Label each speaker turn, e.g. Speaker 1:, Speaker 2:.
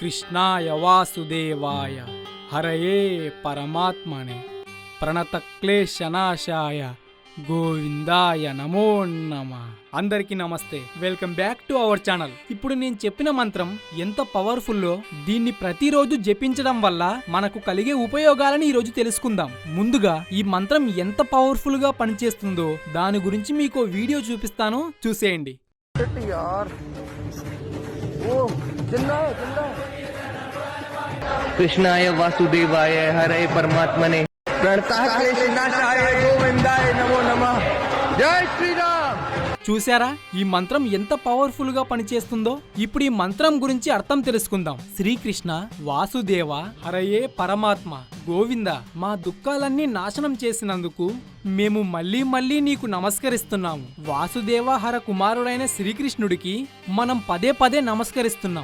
Speaker 1: కృష్ణాయ వాసుదేవాయ. హరయే పరమాత్మనే. ప్రణతక్లేశనాశాయ గోవిందాయ నమో నమ. అందరికీ నమస్తే. Welcome back to our channel. ఇప్పుడు నేను చెప్పిన మంత్రం ఎంత పవర్ఫుల్లో దీన్ని ప్రతిరోజు జపించడం వల్ల మనకు కలిగే ఉపయోగాలని ఈరోజు తెలుసుకుందాం. ముందుగా ఈ మంత్రం ఎంత పవర్ఫుల్గా పనిచేస్తుందో దాని గురించి మీకు వీడియో చూపిస్తాను. చూసేయండి.
Speaker 2: కృష్ణాయ వాసుదేవాయ హరే పరమాత్మనే.
Speaker 1: చూసారా ఈ మంత్రం ఎంత పవర్ఫుల్గా పనిచేస్తుందో? ఇప్పుడు ఈ మంత్రం గురించి అర్థం తెలుసుకుందాం. శ్రీకృష్ణ వాసుదేవ హరయే పరమాత్మ గోవింద మా దుఃఖాలన్నీ నాశనం చేసినందుకు మేము మళ్ళీ మళ్ళీ నీకు నమస్కరిస్తున్నాము. వాసుదేవ హర కుమారుడైన శ్రీకృష్ణుడికి మనం పదే పదే నమస్కరిస్తున్నాం.